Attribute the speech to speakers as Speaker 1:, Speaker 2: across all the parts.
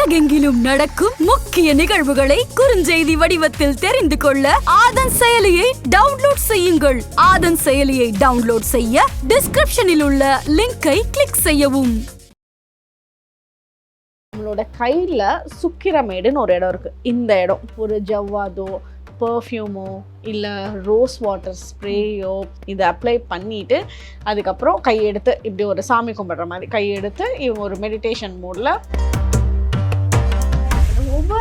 Speaker 1: உலகெங்கிலும் நடக்கும் முக்கிய நிகழ்வுகளை குறுஞ்செய்தி வடிவத்தில் தெரிந்து கொள்ள ஆதன் செயலியை டவுன்லோட் செய்யுங்கள். ஆதன் செயலியை டவுன்லோட் செய்ய டிஸ்கிரிப்ஷனில் உள்ள லிங்கை கிளிக் செய்யவும்.
Speaker 2: நம்மளோட கையில் சுக்கிரமேடுன்னு ஒரு இடம் இருக்குது இந்த இடம். ஒரு ஜவ்வாதோ பர்ஃப்யூமோ இல்லை ரோஸ் வாட்டர் ஸ்ப்ரேயோ இதை அப்ளை பண்ணிட்டு அதுக்கப்புறம் கையெடுத்து இப்படி ஒரு சாமி கும்பிட்ற மாதிரி கையெடுத்து இவங்க ஒரு மெடிடேஷன் மூடில்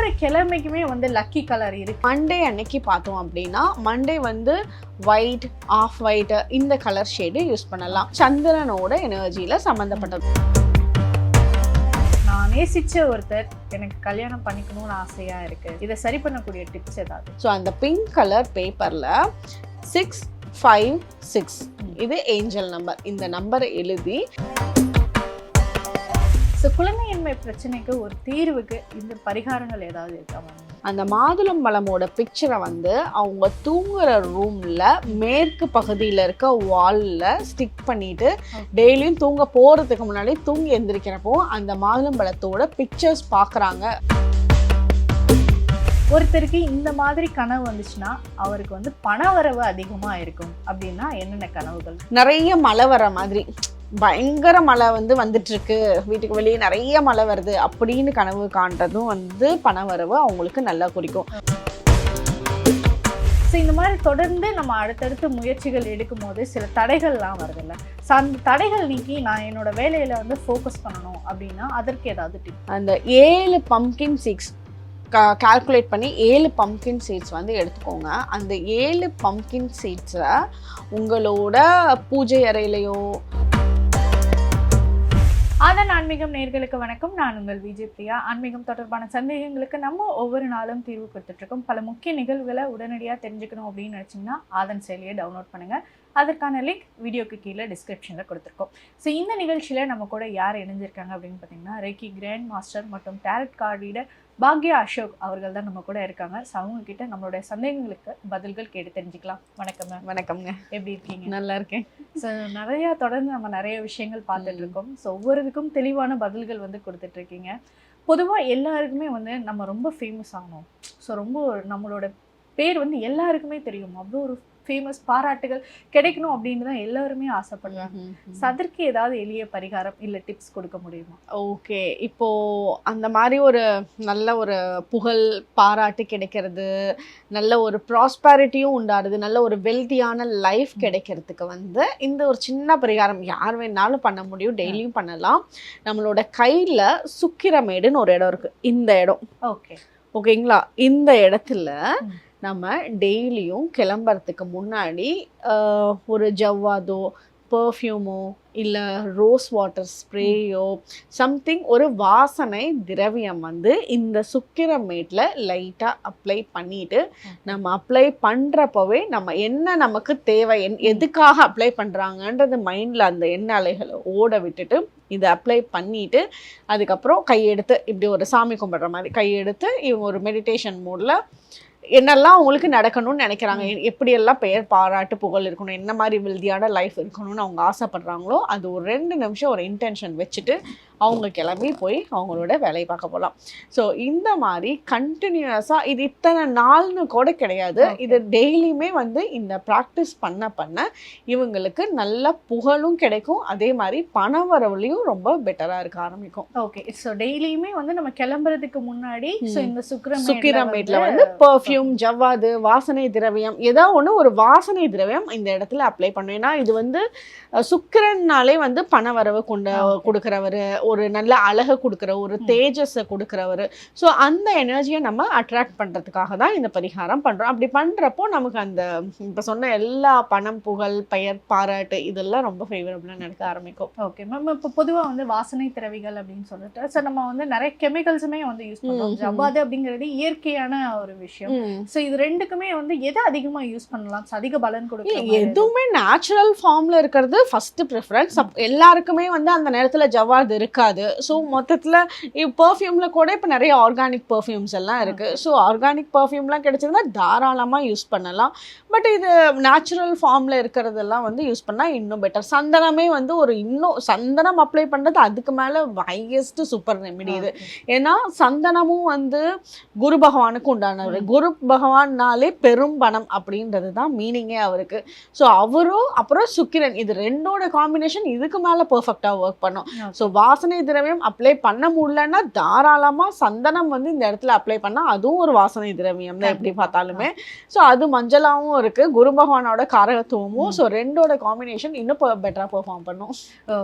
Speaker 3: ஒவ்வொரு கிழமைக்குமே வந்து லக்கி கலர் இருக்கு.
Speaker 2: மண்டே அன்னைக்கு பார்த்தோம் அப்படின்னா மண்டே வந்து ஒயிட் ஆஃப் ஒயிட் இந்த கலர் ஷேடு யூஸ் பண்ணலாம். சந்திரனோட எனர்ஜியில் சம்மந்தப்பட்டது
Speaker 3: நான் நேசிச்ச ஒருத்தர் எனக்கு கல்யாணம் பண்ணிக்கணும்னு ஆசையா இருக்கு. இதை சரி பண்ணக்கூடிய டிப்ஸ் ஏதாவது?
Speaker 2: ஸோ அந்த பிங்க் கலர் பேப்பரில் சிக்ஸ் ஃபைவ் சிக்ஸ் இது ஏஞ்சல் நம்பர் இந்த நம்பரை எழுதி
Speaker 3: ஸோ குழந்தையின்மை பிரச்சனைக்கு ஒரு தீர்வுக்கு இந்த பரிகாரங்கள் ஏதாவது இருக்கா
Speaker 2: அந்த மாதுளம்பழமோட பிக்சரை வந்து அவங்க தூங்குற ரூமில் மேற்கு பகுதியில் இருக்க வாலில் ஸ்டிக் பண்ணிட்டு டெய்லியும் தூங்க போகிறதுக்கு முன்னாடி தூங்கி எந்திரிக்கிறப்போ அந்த மாதுளம்பழத்தோட பிக்சர்ஸ் பார்க்குறாங்க.
Speaker 3: ஒருத்தருக்கு இந்த மாதிரி கனவு வந்துச்சுன்னா அவருக்கு வந்து பண வரவு அதிகமா இருக்கும். அப்படின்னா என்னென்ன கனவுகள்?
Speaker 2: நிறைய மழை வர மாதிரி. பயங்கர மழை வந்து வந்துட்டு இருக்கு வீட்டுக்கு வெளியே நிறைய மழை வருது. அப்படின்னு கனவு காண்றதும் வந்து பண வரவு அவங்களுக்கு நல்லா குறிக்கும்.
Speaker 3: ஸோ இந்த மாதிரி தொடர்ந்து நம்ம அடுத்தடுத்து முயற்சிகள் எடுக்கும் போது சில தடைகள்லாம் வருதுல்ல. ஸோ அந்த தடைகள் நீக்கி நான் என்னோட வேலையில வந்து ஃபோக்கஸ் பண்ணணும் அப்படின்னா அதற்கு ஏதாவது டிப்
Speaker 2: அந்த ஏழு பம்கின் சீட்ஸ் கால்குலேட் பண்ணி ஏழு பம்கின் சீட்ஸ் வந்து எடுத்துக்கோங்க. அந்த ஏழு பம்கின் சீட்ஸை உங்களோட பூஜை அறையிலையோ
Speaker 3: அதன் ஆன்மீகம் நேர்களுக்கு வணக்கம். நான் உங்கள் விஜய் பிரியா. ஆன்மீகம் தொடர்பான சந்தேகங்களுக்கு நம்ம ஒவ்வொரு நாளும் தீர்வு கொடுத்துட்ருக்கோம் பல முக்கிய நிகழ்வுகளை உடனடியாக தெரிஞ்சுக்கணும் அப்படின்னு நினச்சிங்கன்னா ஆதன் செயலியை டவுன்லோட் பண்ணுங்கள் அதற்கான லிங்க் வீடியோக்கு கீழே டிஸ்கிரிப்ஷனில் கொடுத்துருக்கோம். ஸோ இந்த நிகழ்ச்சியில் நம்ம கூட யார் இணைஞ்சிருக்காங்க அப்படின்னு பார்த்தீங்கன்னா ரெக்கி கிராண்ட் மாஸ்டர் மற்றும் டேரட் கார்ட் ரீடர் பாக்யா அசோக் அவர்கள் தான் நம்ம கூட இருக்காங்க. ஸோ அவங்க கிட்ட நம்மளுடைய சந்தேகங்களுக்கு பதில்கள் கேட்டு தெரிஞ்சுக்கலாம். வணக்கம் மேம்
Speaker 2: வணக்கம்ங்க
Speaker 3: எப்படி இருக்கீங்க?
Speaker 2: நல்லா இருக்கேன்.
Speaker 3: ஸோ நிறைய தொடர்ந்து நம்ம நிறைய விஷயங்கள் பார்த்துட்டு இருக்கோம். ஸோ ஒவ்வொருதுக்கும் தெளிவான பதில்கள் வந்து கொடுத்துட்டு இருக்கீங்க. பொதுவாக எல்லாருக்குமே வந்து நம்ம ரொம்ப ஃபேமஸ் ஆகணும் ஸோ ரொம்ப நம்மளோட பேர் வந்து எல்லாருக்குமே தெரியும். அவ்வளோ ஒரு ஃபேமஸ் பாராட்டுகள் கிடைக்கணும் அப்படின்னு தான் எல்லாருமே ஆசைப்படுறாங்க. ஸோ அதற்கு ஏதாவது எளிய பரிகாரம் இல்லை டிப்ஸ் கொடுக்க முடியுமா?
Speaker 2: ஓகே இப்போ அந்த மாதிரி ஒரு நல்ல ஒரு புகழ் பாராட்டு கிடைக்கிறது நல்ல ஒரு ப்ராஸ்பாரிட்டியும் உண்டாடுது நல்ல ஒரு வெல்த்தியான லைஃப் கிடைக்கிறதுக்கு வந்து இந்த ஒரு சின்ன பரிகாரம் யார் வேணாலும் பண்ண முடியும் டெய்லியும் பண்ணலாம். நம்மளோட கையில் சுக்கிரமேடுன்னு ஒரு இடம் இருக்குது இந்த இடம்.
Speaker 3: ஓகே
Speaker 2: ஓகேங்களா இந்த இடத்துல. நம்ம டெய்லியும் கிளம்புறதுக்கு முன்னாடி ஒரு ஜவ்வாதோ பர்ஃப்யூமோ இல்லை ரோஸ் வாட்டர் ஸ்ப்ரேயோ சம்திங் ஒரு வாசனை திரவியம் வந்து இந்த சுக்கிரமேட்டில் லைட்டாக அப்ளை பண்ணிட்டு நம்ம அப்ளை பண்ணுறப்பவே நம்ம என்ன நமக்கு தேவை என் எதுக்காக அப்ளை பண்ணுறாங்கன்றது மைண்டில் அந்த எண்ணெய் அலைகளை ஓட விட்டுட்டு இதை அப்ளை பண்ணிட்டு அதுக்கப்புறம் கையெடுத்து இப்படி ஒரு சாமி கும்பிட்ற மாதிரி கையெடுத்து இவங்க ஒரு மெடிடேஷன் மூடில் என்னெல்லாம் அவங்களுக்கு நடக்கணும்னு நினைக்கிறாங்க? எப்படியெல்லாம் பெயர் பாராட்டு புகழ் இருக்கணும்? என்ன மாதிரி வெல்தியான லைஃப் இருக்கணும்னு அவங்க ஆசைப்படுறாங்களோ அது ஒரு ரெண்டு நிமிஷம் ஒரு இன்டென்ஷன் வச்சுட்டு அவங்க கிளம்பி போய் அவங்களோட வேலையை பார்க்க போகலாம் ஸோ இந்த மாதிரி கண்டினியூஸாக இது இத்தனை நாள்னு கூட கிடையாது. இது டெய்லியுமே வந்து இந்த ப்ராக்டிஸ் பண்ண பண்ண இவங்களுக்கு நல்ல புகழும் கிடைக்கும் அதே மாதிரி பண வரவுலையும் ரொம்ப பெட்டராக இருக்க ஆரம்பிக்கும்
Speaker 3: ஓகே ஸோ டெய்லியுமே வந்து நம்ம கிளம்புறதுக்கு முன்னாடி ஸோ. இந்த சுக்கிரமேட்ல
Speaker 2: சுக்கிரமேட்ல வந்து பெர்ஃப்யூம் ஜவ்வாது வாசனை திரவியம் ஏதோ ஒன்று ஒரு வாசனை திரவியம் இந்த இடத்துல அப்ளை பண்ணும் ஏன்னா இது வந்து சுக்கிரன்னாலே வந்து பண வரவு கொண்ட. கொடுக்குறவர் ஒரு நல்ல அழகை கொடுக்குற ஒரு. தேஜஸை கொடுக்குறவர். ஸோ அந்த எனர்ஜியை நம்ம அட்ராக்ட் பண்ணுறதுக்காக தான் இந்த பரிகாரம் பண்ணுறோம் அப்படி பண்ணுறப்போ நமக்கு அந்த இப்போ சொன்ன எல்லா பணம் புகழ் பெயர் பாராட்டு இதெல்லாம் ரொம்ப ஃபேவரபுளாக நடக்க ஆரம்பிக்கும்.
Speaker 3: ஓகே மேம் இப்போ பொதுவா வந்து வாசனை திரவிகள் அப்படின்னு சொல்லிட்டு ஸோ நம்ம வந்து நிறைய கெமிக்கல்ஸுமே வந்து யூஸ் பண்றோம்.
Speaker 2: ம், ம்.
Speaker 3: ஜவ்வாது அப்படிங்கிறது இயற்கையான ஒரு விஷயம். ஸோ இது ரெண்டுக்குமே வந்து எதை அதிகமா யூஸ் பண்ணலாம்? அதிக பலன் கொடுக்கும்
Speaker 2: எதுவுமே நேச்சுரல் ஃபார்ம்ல இருக்கிறது ஃபர்ஸ்ட் ப்ரிஃபரன்ஸ் எல்லாருக்குமே வந்து அந்த நேரத்துல ஜவ்வாது இருக்காது இருக்காது. ஸோ மொத்தத்தில் பர்ஃப்யூமில் கூட இப்போ நிறைய ஆர்கானிக் பர்ஃப்யூம்ஸ் எல்லாம் இருக்குது ஸோ ஆர்கானிக் பர்ஃப்யூம்லாம் கிடைச்சதுன்னா தாராளமாக யூஸ் பண்ணலாம். பட் இது நேச்சுரல் ஃபார்மில் இருக்கிறதெல்லாம் வந்து யூஸ் பண்ணால் இன்னும் பெட்டர் சந்தனமே வந்து ஒரு இன்னும் சந்தனம் அப்ளை பண்ணுறது அதுக்கு மேலே ஹையஸ்ட் சூப்பர் ரெமெடி இது. ஏன்னா சந்தனமும் வந்து குரு பகவானுக்கு உண்டானவர் குரு பகவான்னாலே பெரும் பணம் அப்படின்றது தான் மீனிங்கே அவருக்கு. ஸோ அவரும் அப்புறம் சுக்கிரன். இது ரெண்டோட காம்பினேஷன் இதுக்கு மேலே பர்ஃபெக்டாக ஒர்க் பண்ணும். ஸோ வாசனை திரவியம் அப்ளை பண்ண முடியலன்னா தாராளமாக சந்தனம் வந்து இந்த இடத்துல அப்ளை பண்ணால் அதுவும் ஒரு வாசனை திரவியம் தான் எப்படி பார்த்தாலுமே. ஸோ அது மஞ்சளாவும் இருக்கு குரு பகவானோட காரகத்துவமும். ஸோ ரெண்டோட காம்பினேஷன் இன்னும் பெட்டராக பெர்ஃபார்ம் பண்ணும்.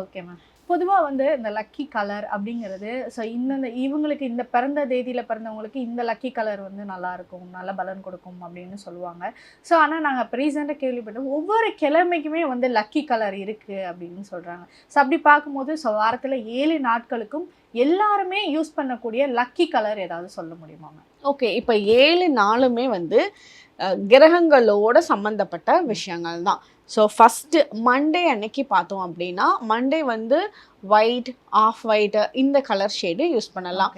Speaker 3: ஓகே மேம் பொதுவாக வந்து இந்த லக்கி கலர் அப்படிங்கிறது ஸோ இந்த இவங்களுக்கு இந்த பிறந்த தேதியில் பிறந்தவங்களுக்கு இந்த லக்கி கலர் வந்து நல்லா இருக்கும் நல்ல பலன் கொடுக்கும் அப்படின்னு சொல்லுவாங்க. ஸோ ஆனால் நாங்கள் இப்போ ரீசெண்டாக கேள்விப்பட்டோம் ஒவ்வொரு கிழமைக்குமே வந்து லக்கி கலர் இருக்குது அப்படின்னு சொல்கிறாங்க ஸோ அப்படி பார்க்கும்போது ஸோ வாரத்தில் ஏழு நாட்களுக்கும் எல்லாருமே யூஸ் பண்ணக்கூடிய லக்கி கலர் ஏதாவது சொல்ல முடியுமாங்க
Speaker 2: ஓகே இப்போ ஏழு நாளுமே வந்து கிரகங்களோட சம்மந்தப்பட்ட விஷயங்கள் தான் ஸோ ஃபஸ்ட்டு மண்டே அன்னைக்கு பார்த்தோம் அப்படின்னா மண்டே வந்து ஒயிட் ஆஃப் ஒயிட் இந்த கலர் ஷேடு யூஸ் பண்ணலாம்.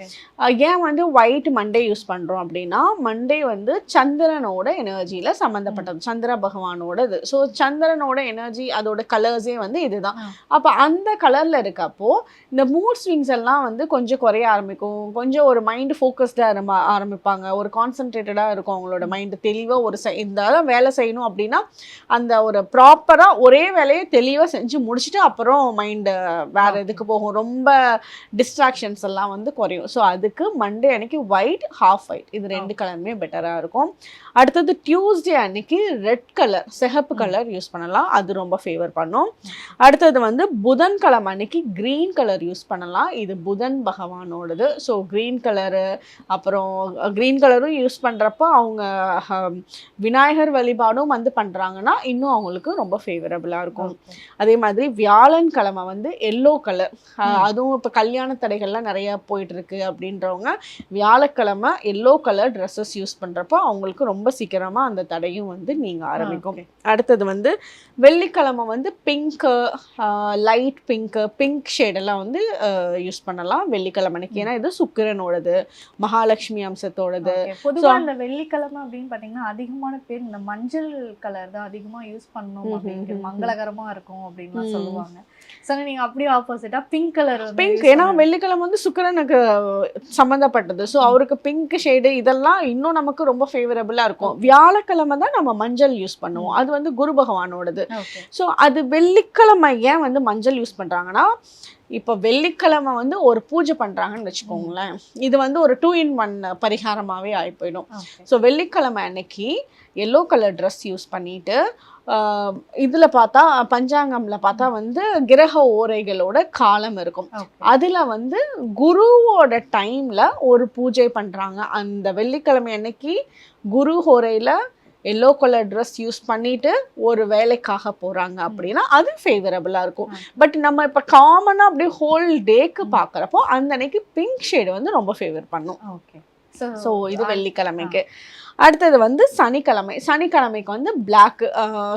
Speaker 2: ஏன் வந்து ஒயிட் மண்டே யூஸ் பண்ணுறோம் அப்படின்னா மண்டே வந்து சந்திரனோட எனர்ஜியில் சம்மந்தப்பட்டது சந்திர பகவானோட இது. ஸோ சந்திரனோட எனர்ஜி அதோட கலர்ஸே வந்து இதுதான். அப்போ அந்த கலரில் இருக்கப்போ இந்த மூட் ஸ்விங்ஸ் எல்லாம் வந்து கொஞ்சம் குறைய ஆரம்பிக்கும். கொஞ்சம் ஒரு மைண்ட் ஃபோக்கஸ்டாக ஆரம்பிப்பாங்க. ஒரு கான்சென்ட்ரேட்டடாக இருக்கும் அவங்களோட மைண்டு தெளிவாக ஒரு இந்த வேலை செய்யணும் அப்படின்னா அந்த ஒரு ப்ராப்பராக ஒரே வேலையை தெளிவாக செஞ்சு முடிச்சுட்டு அப்புறம் மைண்டு வேற இதுக்கு போகும். ரொம்ப டிஸ்ட்ராக்ஷன்ஸ் எல்லாம் வந்து குறையும். ஸோ அதுக்கு மண்டே அன்னைக்கு ஒயிட் ஹாஃப் ஒயிட் இது ரெண்டு கலருமே பெட்டராக இருக்கும். அடுத்தது டியூஸ்டே அன்னைக்கு ரெட் கலர் சிகப்பு கலர் யூஸ் பண்ணலாம். அது ரொம்ப ஃபேவர் பண்ணும். அடுத்தது வந்து புதன்கிழமை அன்னைக்கு க்ரீன் கலர் யூஸ் பண்ணலாம். இது புதன் பகவானோடது. ஸோ க்ரீன் கலரு அப்புறம் க்ரீன் கலரும் யூஸ் பண்ணுறப்போ அவங்க விநாயகர் வழிபாடும் வந்து பண்ணுறாங்கன்னா இன்னும் அவங்களுக்கு ரொம்ப ஃபேவரபுளாக இருக்கும். அதே மாதிரி வியாழன் கிழமை வந்து எல்லோ கலர் அதுவும் இப்போ கல்யாண தடைகள்லாம் நிறைய போயிட்டு இருக்கு அப்படின்றவங்க வியாழக்கிழமை எல்லோ கலர் ட்ரெஸ்ஸஸ் யூஸ் பண்ணுறப்போ அவங்களுக்கு ரொம்ப சீக்கிரமா அந்த தடையும் வந்து நீங்க ஆரம்பிக்கும். அடுத்தது வந்து வெள்ளிக்கிழமை வந்து பிங்க்கு லைட் பிங்க்கு பிங்க் ஷேடெல்லாம் வந்து யூஸ் பண்ணலாம் வெள்ளிக்கிழமை அன்னைக்கு ஏன்னா இது சுக்கிரனோடது மகாலட்சுமி அம்சத்தோடது
Speaker 3: Okay. பொதுவா இந்த வெள்ளிக்கிழமை அப்படின்னு பாத்தீங்கன்னா அதிகமான பேர் இந்த மஞ்சள் கலர் தான் அதிகமா யூஸ் பண்ணணும் அப்படின்ட்டு
Speaker 2: ம், ம்.
Speaker 3: மங்களகரமா இருக்கும் அப்படின்னு
Speaker 2: ம்.
Speaker 3: சொல்லுவாங்க சோ நீங்க அப்படியே ஆப்போசிட்டா பிங்க் கலர்
Speaker 2: பிங்க் ஏன்னா வெள்ளிக்கிழமை வந்து சுக்கிரனுக்கு சம்மந்தப்பட்டது ஸோ அவருக்கு பிங்க் ஷேடு இதெல்லாம் இன்னும் நமக்கு ரொம்ப ஃபேவரபுளாக இருக்கும். வியாழக்கிழமை தான் நம்ம மஞ்சள் யூஸ் பண்ணுவோம். அது வந்து குரு பகவானோடது. ஸோ அது வெள்ளிக்கிழமை ஏன் வந்து மஞ்சள் யூஸ் பண்ணுறாங்கன்னா இப்போ வெள்ளிக்கிழமை வந்து ஒரு பூஜை பண்ணுறாங்கன்னு வச்சுக்கோங்களேன். இது வந்து ஒரு டூ இன் ஒன் பரிகாரமாகவே ஆகி போயிடும். ஸோ வெள்ளிக்கிழமை அன்னைக்கு எல்லோ கலர் ட்ரெஸ் யூஸ் பண்ணிட்டு இதில் பார்த்தா பஞ்சாங்கம்ல பார்த்தா வந்து கிரக ஓரைகளோட காலம் இருக்கும். அதில் வந்து குருவோட டைமில் ஒரு பூஜை பண்ணுறாங்க அந்த வெள்ளிக்கிழமை அன்னைக்கு குரு ஹோரையில் எல்லோ கலர் ட்ரெஸ் யூஸ் பண்ணிட்டு ஒரு வேலைக்காக போகிறாங்க அப்படின்னா அது ஃபேவரபுளாக இருக்கும். பட் நம்ம இப்போ காமனாக அப்படியே ஹோல் டேக்கு பார்க்குறப்போ அந்த அன்னைக்கு பிங்க் ஷேடு வந்து ரொம்ப ஃபேவர் பண்ணும்.
Speaker 3: ஓகே.
Speaker 2: ஸோ இது வெள்ளிக்கிழமைக்கு. அடுத்தது வந்து சனிக்கிழமை. சனிக்கிழமைக்கு வந்து பிளாக்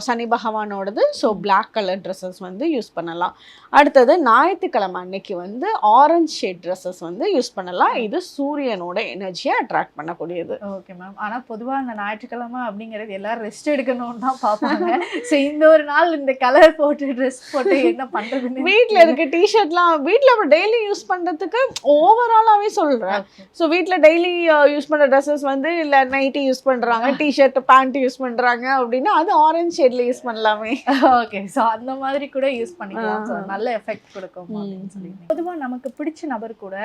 Speaker 2: சனி பகவானோடது. ஸோ Black கலர் ட்ரெஸ்ஸஸ் வந்து யூஸ் பண்ணலாம். அடுத்தது ஞாயிற்றுக்கிழமை அன்னைக்கு வந்து ஆரஞ்சு ஷேட் ட்ரெஸ்ஸஸ் வந்து யூஸ் பண்ணலாம். இது சூரியனோட எனர்ஜியை அட்ராக்ட் பண்ணக்கூடியது.
Speaker 3: ஓகே மேம் ஆனா பொதுவா அந்த ஞாயிற்றுக்கிழமை அப்படிங்கிறது எல்லாரும் ரெஸ்ட் எடுக்கணும்னு தான் பார்ப்பாங்க. சோ இந்த ஒரு நாள் இந்த கலர் போட்டு ட்ரெஸ் போட்டு என்ன பண்றதுன்னு
Speaker 2: வீட்டில் இருக்க டிஷர்ட்லாம் வீட்டில் அப்புறம் டெய்லி யூஸ் பண்ணுறதுக்கு ஓவராலாகவே சொல்கிறேன் ஸோ வீட்டில் டெய்லி யூஸ் பண்ணுற ட்ரெஸ்ஸஸ் வந்து இல்லை நைட்டி யூஸ் பண்ணுறாங்க டிஷர்ட் பேண்ட் யூஸ் பண்ணுறாங்க அப்படின்னா அது ஆரஞ்சு ஷேடில் யூஸ் பண்ணலாமே.
Speaker 3: ஓகே ஸோ அந்த மாதிரி கூட யூஸ் பண்ணிக்கலாம்.
Speaker 2: ஆ.
Speaker 3: நல்ல எஃபெக்ட் கொடுக்கும். அப்படின்னு சொல்லி பொதுவா நமக்கு பிடிச்ச நபர் கூட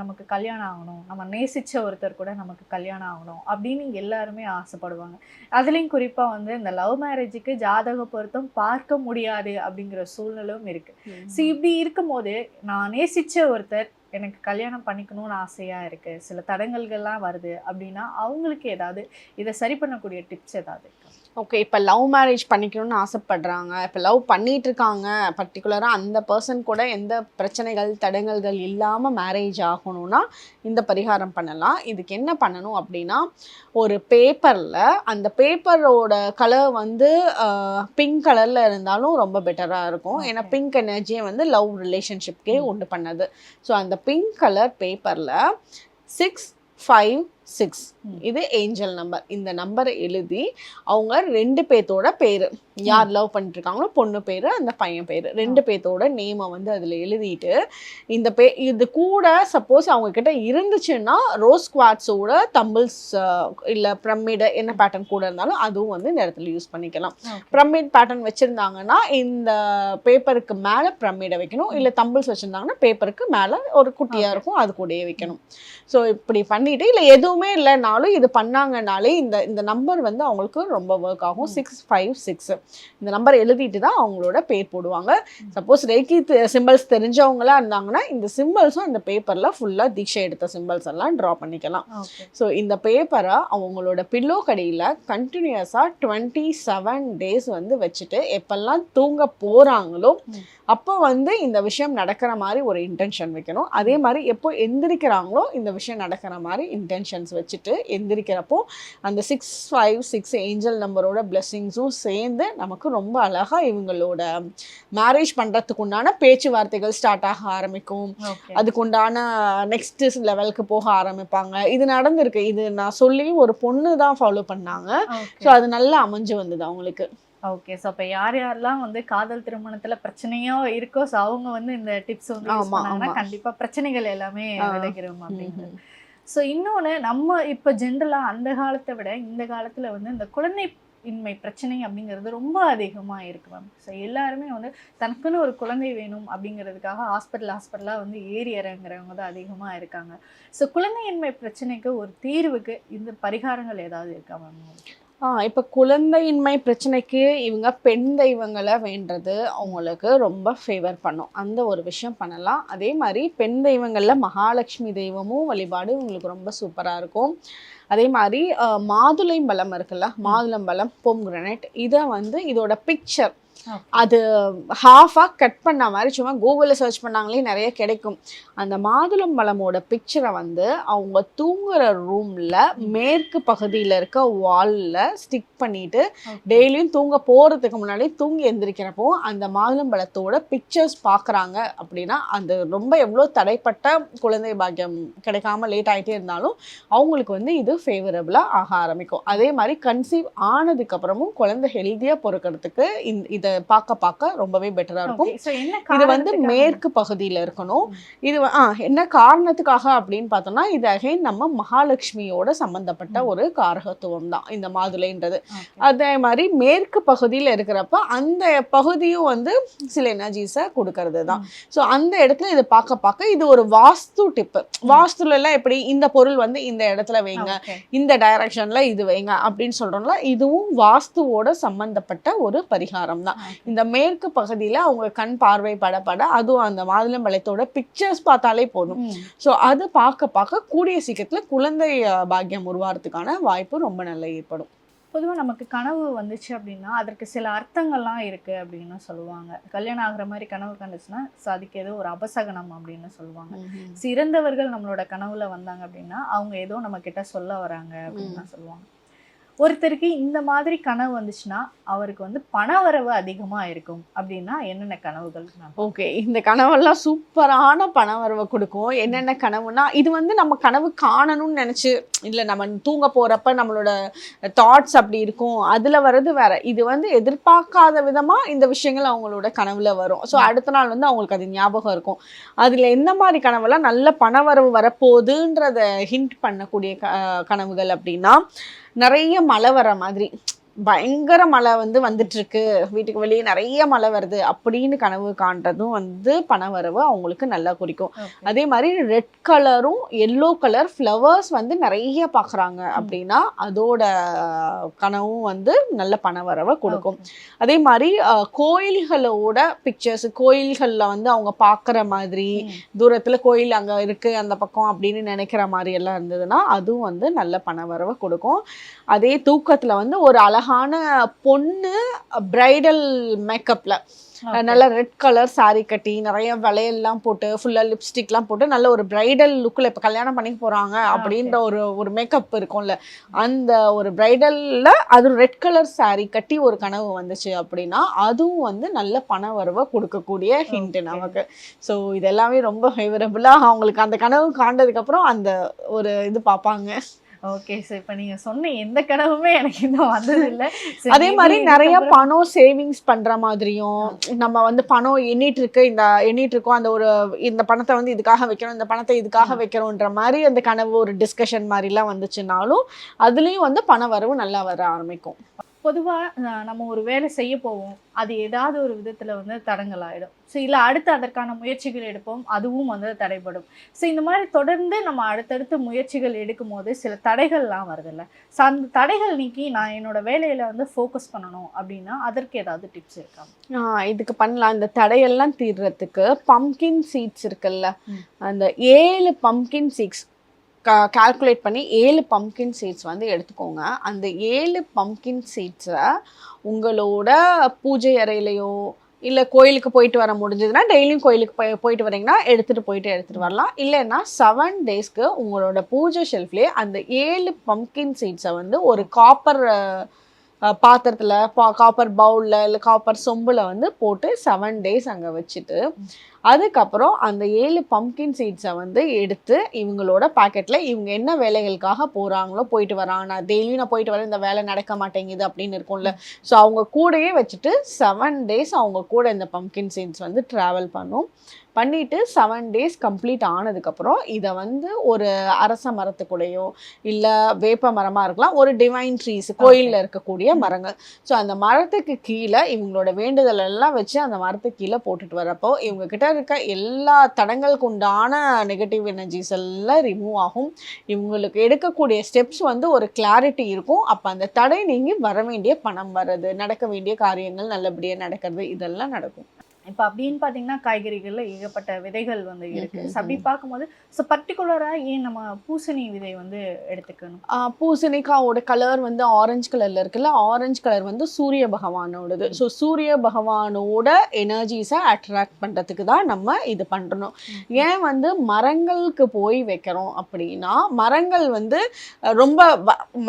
Speaker 3: நமக்கு கல்யாணம் ஆகணும். நம்ம நேசிச்ச ஒருத்தர் கூட நமக்கு கல்யாணம் ஆகணும் அப்படின்னு எல்லாருமே ஆசைப்படுவாங்க. அதுலயும் குறிப்பா வந்து இந்த லவ் மேரேஜுக்கு ஜாதக பொருத்தம் பார்க்க முடியாது அப்படிங்கிற சூழ்நிலையும் இருக்கு. ஸோ இப்படி இருக்கும்போது நான் நேசிச்ச ஒருத்தர் எனக்கு கல்யாணம் பண்ணிக்கணும்னு ஆசையாக இருக்குது சில தடங்கல்கள்லாம் வருது அப்படின்னா அவங்களுக்கு ஏதாவது இதை சரி பண்ணக்கூடிய டிப்ஸ் ஏதாவது இருக்கா?
Speaker 2: ஓகே இப்போ லவ் மேரேஜ் பண்ணிக்கணும்னு ஆசைப்படுறாங்க. இப்போ லவ் பண்ணிட்டு இருக்காங்க பர்டிகுலராக அந்த பர்சன் கூட எந்த பிரச்சனைகள் தடங்கல்கள் இல்லாமல் மேரேஜ் ஆகணும்னா இந்த பரிகாரம் பண்ணலாம். இதுக்கு என்ன பண்ணணும் அப்படின்னா ஒரு பேப்பரில் அந்த பேப்பரோட கலர் வந்து பிங்க் கலரில் இருந்தாலும் ரொம்ப பெட்டராக இருக்கும். ஏன்னா. பிங்க் எனர்ஜியை வந்து லவ் ரிலேஷன்ஷிப்கே உண்டு பண்ணது. ஸோ அந்த பிங்க் கலர் பேப்பரில் சிக்ஸ் ஃபைவ் சிக்ஸ். இது ஏஞ்சல் நம்பர். இந்த நம்பரை எழுதி அவங்க ரெண்டு பேர்த்தோட பேர். யார் லவ் பண்ணிட்டு இருக்காங்களோ பொண்ணு பேர் அந்த பையன் பேர். ரெண்டு பேர்த்தோட நேமை வந்து அதில் எழுதிட்டு இந்த பே இது கூட சப்போஸ் அவங்க கிட்ட இருந்துச்சுன்னா ரோஸ் குவாட்ஸோட தம்பிள்ஸ் இல்லை பிரமிடு என்ன பேட்டர்ன் கூட இருந்தாலும் அதுவும் வந்து இந்த இடத்துல யூஸ் பண்ணிக்கலாம். பிரமிட் பேட்டர்ன் வச்சுருந்தாங்கன்னா இந்த பேப்பருக்கு மேலே பிரமிடை வைக்கணும். இல்லை தம்பிள்ஸ் வச்சுருந்தாங்கன்னா பேப்பருக்கு மேலே ஒரு குட்டியாக. இருக்கும் அது கூடயே வைக்கணும். ஸோ இப்படி பண்ணிட்டு இல்லை எதுவுமே இல்லைனாலும் இது பண்ணாங்கனாலே இந்த இந்த நம்பர் வந்து அவங்களுக்கு ரொம்ப ஒர்க் ஆகும். சிக்ஸ் ஃபைவ் சிக்ஸ் இந்த நம்பர் எழுதிட்டு தான் அவங்களோட பேர் போடுவாங்க. சப்போஸ் ரேக்கி சிம்பிள்ஸ் தெரிஞ்சவங்களா இருந்தாங்கன்னா இந்த சிம்பிள்ஸும் அந்த பேப்பரில் ஃபுல்லாக தீட்சை எடுத்த சிம்பிள்ஸ் எல்லாம் ட்ரா பண்ணிக்கலாம். ஸோ இந்த பேப்பரை அவங்களோட பில்லோ கடையில் கண்டினியூஸாக டுவெண்ட்டி செவன் டேஸ் வந்து வச்சுட்டு எப்பெல்லாம் தூங்க போகிறாங்களோ. அப்போ வந்து இந்த விஷயம் நடக்கிற மாதிரி ஒரு இன்டென்ஷன் வைக்கணும். அதே மாதிரி எப்போ எந்திரிக்கிறாங்களோ இந்த விஷயம் நடக்கிற மாதிரி இன்டென்ஷன்ஸ் வச்சுட்டு எந்திரிக்கிறப்போ அந்த சிக்ஸ் ஃபைவ் சிக்ஸ் ஏஞ்சல் நம்பரோட பிளெஸ்ஸிங்ஸும் சேர்ந்து நமக்கு ரொம்ப அழகாக இவங்களோட மேரேஜ் பண்ணுறதுக்கு உண்டான பேச்சுவார்த்தைகள் ஸ்டார்ட் ஆக ஆரம்பிக்கும்.
Speaker 3: ஓகே
Speaker 2: அதுக்கு உண்டான நெக்ஸ்ட் லெவலுக்கு போக ஆரம்பிப்பாங்க. இது நடந்திருக்கு. இது நான் சொல்லி ஒரு பொண்ணு தான் ஃபாலோ பண்ணாங்க ஸோ அது நல்லா அமைஞ்சு வந்தது அவங்களுக்கு.
Speaker 3: ஓகே ஸோ அப்போ யார் யாரெல்லாம் வந்து காதல் திருமணத்துல பிரச்சனையோ இருக்கோ ஸோ அவங்க வந்து இந்த டிப்ஸ் வந்து பண்ணாங்கன்னா
Speaker 2: ஆமா.
Speaker 3: கண்டிப்பா பிரச்சனைகள் எல்லாமே
Speaker 2: ஆ.
Speaker 3: விலகிரும் அப்படிங்கிறது ஸோ இன்னொன்று நம்ம இப்போ ஜென்ரலாக அந்த காலத்தை விட இந்த காலத்தில் வந்து இந்த குழந்தை இன்மை பிரச்சனை அப்படிங்கிறது ரொம்ப அதிகமாக இருக்கு மேம் ஸோ எல்லாருமே வந்து தனக்குன்னு ஒரு குழந்தை வேணும் அப்படிங்கிறதுக்காக ஹாஸ்பிட்டல் ஹாஸ்பிட்டலாக வந்து ஏறி இறங்குறவங்க தான் அதிகமாக இருக்காங்க. ஸோ குழந்தையின்மை பிரச்சனைக்கு ஒரு தீர்வுக்கு இந்த பரிகாரங்கள் ஏதாவது இருக்கா மேம்
Speaker 2: இப்போ குழந்தையின்மை பிரச்சனைக்கு இவங்க பெண் தெய்வங்களை வேண்டது அவங்களுக்கு ரொம்ப ஃபேவர் பண்ணும். அந்த ஒரு விஷயம் பண்ணலாம். அதே மாதிரி பெண் தெய்வங்களில் மகாலட்சுமி தெய்வமும் வழிபாடு இவங்களுக்கு ரொம்ப சூப்பராக இருக்கும். அதே மாதிரி மாதுளை மாதுளம்பழம் இருக்குல்ல மாதுளம்பழம் பொம்கிரனட் இதை வந்து இதோட பிக்சர் அது ஹாஃபாக கட் பண்ண மாதிரி சும்மா கூகுளில் சர்ச் பண்ணாங்களே நிறைய கிடைக்கும். அந்த மாதுளம்பழமோட பிக்சரை வந்து அவங்க தூங்குற ரூமில் மேற்கு பகுதியில் இருக்க வாலில் ஸ்டிக் பண்ணிட்டு டெய்லியும் தூங்க போகிறதுக்கு முன்னாடி தூங்கி எந்திரிக்கிறப்போ அந்த மாதுளம்பழத்தோட பிக்சர்ஸ் பார்க்குறாங்க அப்படின்னா அந்த ரொம்ப எவ்வளோ தடைப்பட்ட குழந்தை பாக்கியம் கிடைக்காம லேட் ஆகிட்டே இருந்தாலும் அவங்களுக்கு வந்து இது ஃபேவரபுளாக ஆக ஆரம்பிக்கும். அதே மாதிரி கன்சீவ் ஆனதுக்கப்புறமும் குழந்தை ஹெல்த்தியாக பிறக்கிறதுக்கு இந்த இதை பார்க்க பார்க்க ரொம்பவே பெட்டராக இருக்கும். இது வந்து? மேற்கு பகுதியில் இருக்கணும். இது ஆ என்ன காரணத்துக்காக அப்படின்னு பார்த்தோம்னா இது அகைன் நம்ம மகாலட்சுமியோட சம்பந்தப்பட்ட ஒரு காரகத்துவம் தான் இந்த மாதுளைன்றது. அதே மாதிரி மேற்கு பகுதியில் இருக்கிறப்ப அந்த பகுதியும் வந்து சில எனர்ஜிஸை கொடுக்கறது தான் ஸோ அந்த இடத்துல இதை பார்க்க பார்க்க இது ஒரு வாஸ்து டிப்பு வாஸ்துல எல்லாம் எப்படி இந்த பொருள் வந்து இந்த இடத்துல வைங்க. இந்த டைரக்ஷன்ல இது வைங்க அப்படின்னு சொல்றோம்ல இதுவும் வாஸ்துவோட சம்பந்தப்பட்ட ஒரு பரிகாரம் தான். இந்த மேற்கு பகுதியில அவங்க கண் பார்வை படப்பட அதுவும் அந்த மாதுளம்பழத்தோட பிக்சர்ஸ் பார்த்தாலே போதும். ஸோ அது பார்க்க பார்க்க கூடிய சீக்கிரத்துல குழந்தை பாக்கியம் உருவாகிறதுக்கான வாய்ப்பு ரொம்ப நல்லா ஏற்படும்.
Speaker 3: பொதுவா நமக்கு கனவு வந்துச்சு அப்படின்னா அதற்கு சில அர்த்தங்கள்லாம் இருக்கு அப்படின்னு சொல்லுவாங்க. கல்யாணம் ஆகுற மாதிரி கனவு கண்டுச்சுன்னா அதுக்கு ஏதோ ஒரு அபசகனம் அப்படின்னு சொல்லுவாங்க. சிறந்தவர்கள் நம்மளோட கனவுல வந்தாங்க அப்படின்னா அவங்க ஏதோ நம்ம கிட்ட சொல்ல வராங்க அப்படின்னு சொல்லுவாங்க. ஒருத்தருக்கு இந்த மாதிரி கனவு வந்துச்சுன்னா அவருக்கு வந்து பண வரவு அதிகமாக இருக்கும். அப்படின்னா என்னென்ன கனவுகள்
Speaker 2: ஓகே. இந்த கனவெல்லாம் சூப்பரான பண வரவை கொடுக்கும். என்னென்ன கனவுனா இது வந்து நம்ம கனவு காணணும்னு நினச்சி இல்லை நம்ம தூங்க போகிறப்ப நம்மளோட தாட்ஸ் அப்படி இருக்கும். அதில் வர்றது வேற. இது வந்து எதிர்பார்க்காத விதமாக இந்த விஷயங்கள் அவங்களோட கனவுல வரும். ஸோ அடுத்த நாள் வந்து அவங்களுக்கு அது ஞாபகம் இருக்கும். அதில் எந்த மாதிரி கனவெல்லாம் நல்ல பணவரவு வரப்போகுதுன்றத ஹிண்ட் பண்ணக்கூடிய க கனவுகள் அப்படின்னா நிறைய மழை வர மாதிரி. பயங்கர மழை வந்து வந்துட்டு இருக்கு வீட்டுக்கு வெளியே நிறைய மழை வருது அப்படின்னு கனவு காண்றதும் வந்து பணவரவு அவங்களுக்கு நல்லா குறிக்கும். அதே மாதிரி ரெட் கலரும் எல்லோ கலர் ஃப்ளவர்ஸ் வந்து நிறைய பார்க்குறாங்க அப்படின்னா அதோட கனவும் வந்து நல்ல பணவரவை கொடுக்கும்
Speaker 3: Okay.
Speaker 2: அதே மாதிரி கோயில்களோட பிக்சர்ஸ் கோயில்களில் வந்து அவங்க பார்க்குற மாதிரி. தூரத்தில் கோயில் அங்கே இருக்கு அந்த பக்கம் அப்படின்னு நினைக்கிற மாதிரி எல்லாம் இருந்ததுன்னா அதுவும் வந்து நல்ல பணவரவை கொடுக்கும் அதே தூக்கத்தில் வந்து ஒரு அழகான அழகான பொண்ணு பிரைடல்
Speaker 3: Okay.
Speaker 2: நல்ல ரெட் கலர் saree கட்டி நிறைய வளையல்லாம் போட்டு ஃபுல்லா லிப்ஸ்டிக்லாம் போட்டு நல்ல ஒரு பிரைடல் லுக்கில் இப்போ கல்யாணம் பண்ணிக்க போறாங்க அப்படின்ற ஒரு ஒரு மேக்கப் இருக்கும்ல. அந்த ஒரு பிரைடல்ல அது ரெட் கலர் saree கட்டி ஒரு கனவு வந்துச்சு அப்படின்னா அதுவும் வந்து நல்ல பண வரவை கொடுக்கக்கூடிய ஹிண்ட்
Speaker 3: Okay.
Speaker 2: நமக்கு. ஸோ இது எல்லாமே ரொம்ப ஃபேவரபுளாக அவங்களுக்கு அந்த கனவு காண்டதுக்கு அப்புறம் அந்த ஒரு இது பார்ப்பாங்க.
Speaker 3: ஓகே சார் இப்போ நீங்க சொன்ன எந்த கனவுமே எனக்கு இன்னும் வந்தது இல்ல சரி,
Speaker 2: அதே மாதிரி நிறைய பணம் சேவிங்ஸ் பண்ற மாதிரியும் நம்ம வந்து பணம் எண்ணிட்டு இருக்கு இந்த எண்ணிட்டு இருக்கோம் அந்த ஒரு இந்த பணத்தை வந்து இதுக்காக வைக்கணும் இந்த பணத்தை இதுக்காக வைக்கணும்ன்ற மாதிரி அந்த கனவு ஒரு டிஸ்கஷன் மாதிரிலாம் வந்துச்சுனாலும் அதுலயும் வந்து பண வரவு நல்லா வர ஆரம்பிக்கும்.
Speaker 3: பொதுவா அஹ், நம்ம ஒரு வேலை செய்ய போவோம். அது ஏதாவது ஒரு விதத்துல வந்து தடங்கல் ஆயிடும் ஸோ இல்லை அடுத்து அதற்கான முயற்சிகள் எடுப்போம். அதுவும் வந்து தடைபடும். ஸோ இந்த மாதிரி தொடர்ந்து நம்ம அடுத்தடுத்து முயற்சிகள் எடுக்கும் போது சில தடைகள்லாம் வருதுல்ல. ஸோ அந்த தடைகள் நீக்கி நான் என்னோட வேலையில வந்து ஃபோக்கஸ் பண்ணணும் அப்படின்னா அதற்கு ஏதாவது டிப்ஸ் இருக்கா?
Speaker 2: இதுக்கு பண்ணலாம். இந்த தடையெல்லாம் தீர்றதுக்கு பம்கின் சீட்ஸ் இருக்குல்ல. அந்த ஏழு பம்கின் சீட்ஸ் கால்குலேட் பண்ணி ஏழு பம்கின் சீட்ஸ் வந்து எடுத்துக்கோங்க. அந்த ஏழு பம்கின் சீட்ஸை உங்களோட பூஜை அறையிலையோ இல்லை கோயிலுக்கு போயிட்டு வர முடிஞ்சதுன்னா டெய்லியும் கோயிலுக்கு போய் போயிட்டு வரீங்கன்னா எடுத்துகிட்டு போயிட்டு எடுத்துகிட்டு வரலாம். இல்லைன்னா செவன் டேஸ்க்கு உங்களோட பூஜை ஷெல்ஃப்லேயே அந்த ஏழு பம்கின் சீட்ஸை வந்து ஒரு காப்பர் பாத்திரத்தில் பா காப்பர் பவுலில் இல்லை காப்பர் சொம்பில் வந்து போட்டு செவன் டேஸ் அங்கே வச்சுட்டு அதுக்கப்புறம் அந்த ஏழு பம்கின் சீட்ஸை வந்து எடுத்து இவங்களோட பாக்கெட்டில் இவங்க என்ன வேலைகளுக்காக போகிறாங்களோ போயிட்டு வராங்க. நான் டெய்லியும் நான் போயிட்டு வரேன் இந்த வேலை நடக்க மாட்டேங்குது அப்படின்னு இருக்கும்ல. ஸோ அவங்க கூடயே வச்சுட்டு செவன் டேஸ் அவங்க கூட இந்த பம்கின் சீட்ஸ் வந்து ட்ராவல் பண்ணும். பண்ணிட்டு செவன் டேஸ் கம்ப்ளீட் ஆனதுக்கப்புறம் இதை வந்து ஒரு அரச மரத்துக்கூடையோ இல்லை வேப்ப மரமாக இருக்கலாம் ஒரு டிவைன் ட்ரீஸ் கோயிலில் இருக்கக்கூடிய மரங்கள். ஸோ அந்த மரத்துக்கு கீழே இவங்களோட வேண்டுதல் எல்லாம் வச்சு அந்த மரத்துக்கு கீழே போட்டுட்டு வரப்போ இவங்க கிட்ட இருக்க? எல்லா தடங்களுக்கு உண்டான நெகட்டிவ் எனர்ஜிஸ் எல்லாம் ரிமூவ் ஆகும். இவங்களுக்கு எடுக்கக்கூடிய ஸ்டெப்ஸ் வந்து ஒரு கிளாரிட்டி இருக்கும். அப்போ அந்த தடை நீங்கி வர வேண்டிய பணம் வர்றது நடக்க வேண்டிய காரியங்கள் நல்லபடியாக நடக்கிறது இதெல்லாம் நடக்கும்.
Speaker 3: இப்போ அப்படின்னு பார்த்தீங்கன்னா காய்கறிகள்ல ஏகப்பட்ட விதைகள் வந்து இருக்கு. அப்படி பார்க்கும்போது ஸோ பர்டிகுலரா ஏன் நம்ம பூசணி விதை வந்து எடுத்துக்கணும்?
Speaker 2: பூசணிக்காவோட கலர் வந்து ஆரஞ்சு கலர்ல இருக்குல்ல ஆரஞ்சு கலர் வந்து சூரிய பகவானோடது. ஸோ சூரிய பகவானோட எனர்ஜிஸை அட்ராக்ட் பண்றதுக்கு தான் நம்ம இது பண்றோம் ஏன் வந்து மரங்களுக்கு போய் வைக்கிறோம் அப்படின்னா மரங்கள் வந்து ரொம்ப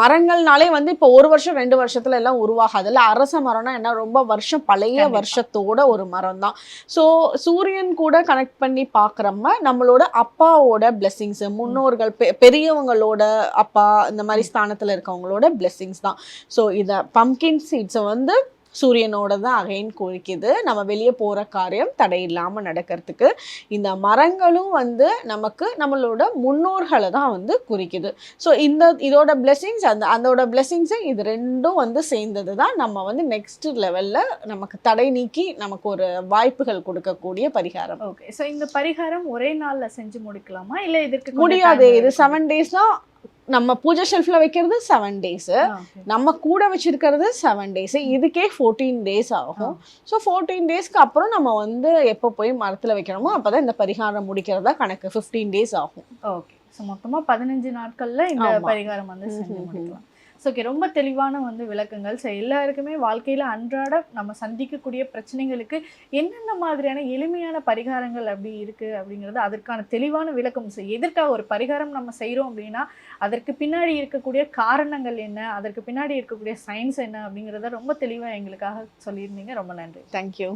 Speaker 2: மரங்கள்னாலே வந்து இப்போ ஒரு வருஷம் ரெண்டு வருஷத்துல எல்லாம் உருவாகாதுல்ல. அரச மரம்னா என்ன? ரொம்ப வருஷம் பழைய. வருஷத்தோட ஒரு மரம் தான் ஸோ சூரியன் கூட கனெக்ட் பண்ணி பார்க்குறப்ப நம்மளோட அப்பாவோட பிளெஸ்ஸிங்ஸ் முன்னோர்கள் பெ- பெரியவங்களோட அப்பா இந்த மாதிரி ஸ்தானத்தில் இருக்கவங்களோட பிளெஸ்ஸிங்ஸ் தான். ஸோ இதை பம்கின் சீட்ஸை வந்து சூரியனோட தான் அகைன் குறிக்குது நம்ம வெளியே போகிற காரியம் தடை இல்லாமல் நடக்கிறதுக்கு இந்த மரங்களும் வந்து நமக்கு நம்மளோட முன்னோர்களை தான் வந்து குறிக்குது. ஸோ இந்த இதோட பிளெஸ்ஸிங்ஸ் அந்த அதோட பிளெஸ்ஸிங்ஸு இது ரெண்டும் வந்து சேர்ந்தது தான் நம்ம வந்து நெக்ஸ்ட் லெவலில் நமக்கு தடை நீக்கி நமக்கு ஒரு வாய்ப்புகள் கொடுக்கக்கூடிய பரிகாரம்.
Speaker 3: ஓகே ஸோ இந்த பரிகாரம் ஒரே நாள்ல செஞ்சு முடிக்கலாமா? இல்ல இதற்கு கொஞ்சம்
Speaker 2: முடியாது. இது? செவன் டேஸ்னா நம்ம பூஜை ஷெல்ஃபில் வைக்கிறது செவன் டேஸு. நம்ம கூட வச்சிருக்கிறது செவன் டேஸ் இதுக்கே ஃபோர்டீன் டேஸ் ஆகும். ஸோ ஃபோர்டீன் டேஸ்க்கு அப்புறம் நம்ம வந்து எப்போ போய் மரத்தில் வைக்கணுமோ அப்பதான் இந்த பரிகாரம் முடிக்கிறதா கணக்கு. ஃபிஃப்டீன் டேஸ் ஆகும்.
Speaker 3: ஓகே ஸோ மொத்தமா பதினஞ்சு நாட்கள்ல இந்த. பரிகாரம் வந்து செஞ்சு. முடிக்கலாம். ஸோ ஓகே ரொம்ப தெளிவான வந்து விளக்கங்கள். ஸோ எல்லாருக்குமே வாழ்க்கையில் அன்றாட நம்ம சந்திக்கக்கூடிய பிரச்சனைகளுக்கு என்னென்ன மாதிரியான எளிமையான பரிகாரங்கள் அப்படி இருக்குது அப்படிங்கிறது அதற்கான தெளிவான விளக்கம். ஸோ எதற்காக ஒரு பரிகாரம் நம்ம செய்கிறோம் அப்படின்னா அதற்கு பின்னாடி இருக்கக்கூடிய காரணங்கள் என்ன அதற்கு பின்னாடி இருக்கக்கூடிய சயின்ஸ் என்ன அப்படிங்கிறத ரொம்ப தெளிவாக எங்களுக்காக சொல்லியிருந்தீங்க. ரொம்ப நன்றி.
Speaker 2: தேங்க்யூ